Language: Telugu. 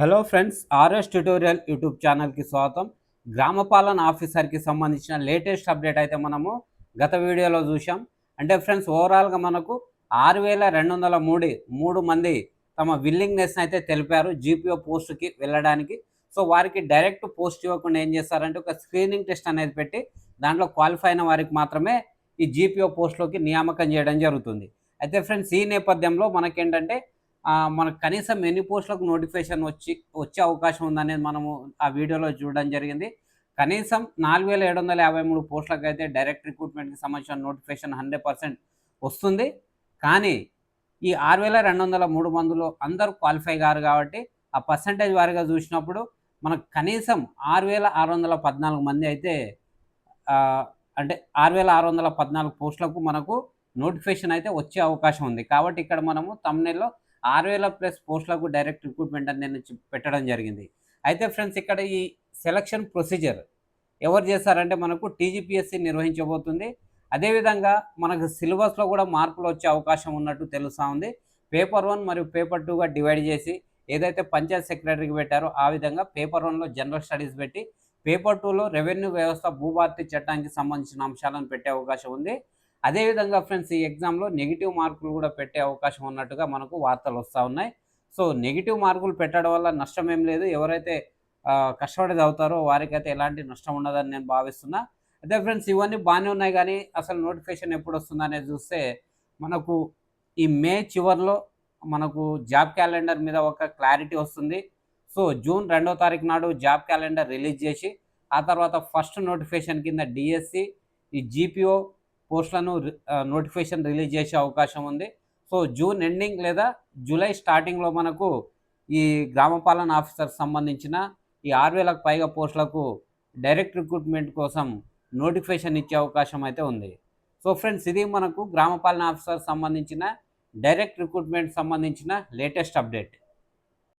Hello friends RS tutorial YouTube ఛానల్కి స్వాగతం. గ్రామ పాలన ఆఫీసర్కి సంబంధించిన లేటెస్ట్ అప్డేట్ అయితే మనము గత వీడియోలో చూసాం అంటే ఫ్రెండ్స్ ఓవరాల్గా మనకు ఆరు వేల రెండు వందల మూడు మూడు మంది తమ విల్లింగ్నెస్ని అయితే తెలిపారు జీపీఓ పోస్టుకి వెళ్ళడానికి. సో వారికి డైరెక్ట్ పోస్ట్ ఇవ్వకుండా ఏం చేస్తారంటే ఒక స్క్రీనింగ్ టెస్ట్ అనేది పెట్టి దాంట్లో క్వాలిఫై అయిన వారికి మాత్రమే ఈ జీపీఓ పోస్ట్లోకి నియామకం చేయడం జరుగుతుంది. అయితే ఫ్రెండ్స్ ఈ నేపథ్యంలో మనకేంటంటే మనకు కనీసం ఎన్ని పోస్టులకు నోటిఫికేషన్ వచ్చి వచ్చే అవకాశం ఉందనేది మనము ఆ వీడియోలో చూడడం జరిగింది. కనీసం నాలుగు వేల ఏడు వందల యాభై మూడు పోస్టులకు అయితే డైరెక్ట్ రిక్రూట్మెంట్కి సంబంధించిన నోటిఫికేషన్ హండ్రెడ్ పర్సెంట్ వస్తుంది. కానీ ఈ ఆరు వేల రెండు వందల మూడు మందిలో అందరూ క్వాలిఫై కారు కాబట్టి ఆ పర్సంటేజ్ వారిగా చూసినప్పుడు మనకు కనీసం ఆరు వేల ఆరు వందల పద్నాలుగు మంది అయితే అంటే ఆరు వేల ఆరు వందల పద్నాలుగు పోస్టులకు మనకు నోటిఫికేషన్ అయితే వచ్చే అవకాశం ఉంది. కాబట్టి ఇక్కడ మనము తమిళలో ఆరు వేల ప్లస్ పోస్టులకు డైరెక్ట్ రిక్రూట్మెంట్ అని నేను పెట్టడం జరిగింది. అయితే ఫ్రెండ్స్ ఇక్కడ ఈ సెలక్షన్ ప్రొసీజర్ ఎవరు చేస్తారంటే మనకు టీజీపీఎస్సీ నిర్వహించబోతుంది. అదేవిధంగా మనకు సిలబస్లో కూడా మార్పులు వచ్చే అవకాశం ఉన్నట్టు తెలుస్తూ ఉంది. పేపర్ వన్ మరియు పేపర్ టూగా డివైడ్ చేసి ఏదైతే పంచాయత్ సెక్రటరీకి పెట్టారో ఆ విధంగా పేపర్ వన్లో జనరల్ స్టడీస్ పెట్టి పేపర్ టూలో రెవెన్యూ వ్యవస్థ భూభారతి చట్టానికి సంబంధించిన అంశాలను పెట్టే అవకాశం ఉంది. అదేవిధంగా ఫ్రెండ్స్ ఈ ఎగ్జామ్లో నెగిటివ్ మార్కులు కూడా పెట్టే అవకాశం ఉన్నట్టుగా మనకు వార్తలు వస్తూ ఉన్నాయి. సో నెగిటివ్ మార్కులు పెట్టడం వల్ల నష్టం ఏం లేదు. ఎవరైతే కష్టపడి చదువుతారో వారికైతే ఎలాంటి నష్టం ఉండదని నేను భావిస్తున్నా. అదే ఫ్రెండ్స్ ఇవన్నీ బాగానే ఉన్నాయి కానీ అసలు నోటిఫికేషన్ ఎప్పుడు వస్తుంది అనేది చూస్తే మనకు ఈ మే చివరిలో మనకు జాబ్ క్యాలెండర్ మీద ఒక క్లారిటీ వస్తుంది. సో జూన్ రెండో తారీఖు నాడు జాబ్ క్యాలెండర్ రిలీజ్ చేసి ఆ తర్వాత ఫస్ట్ నోటిఫికేషన్ కింద డిఎస్సి ఈ జీపీఓ పోస్టులను నోటిఫికేషన్ రిలీజ్ చేసే అవకాశం ఉంది. సో జూన్ ఎండింగ్ లేదా జూలై స్టార్టింగ్లో మనకు ఈ గ్రామ పాలన ఆఫీసర్ సంబంధించిన ఈ ఆరు వేలకు పైగా పోస్టులకు డైరెక్ట్ రిక్రూట్మెంట్ కోసం నోటిఫికేషన్ ఇచ్చే అవకాశం అయితే ఉంది. సో ఫ్రెండ్స్ ఇది మనకు గ్రామ పాలన ఆఫీసర్ సంబంధించిన డైరెక్ట్ రిక్రూట్మెంట్ సంబంధించిన లేటెస్ట్ అప్డేట్.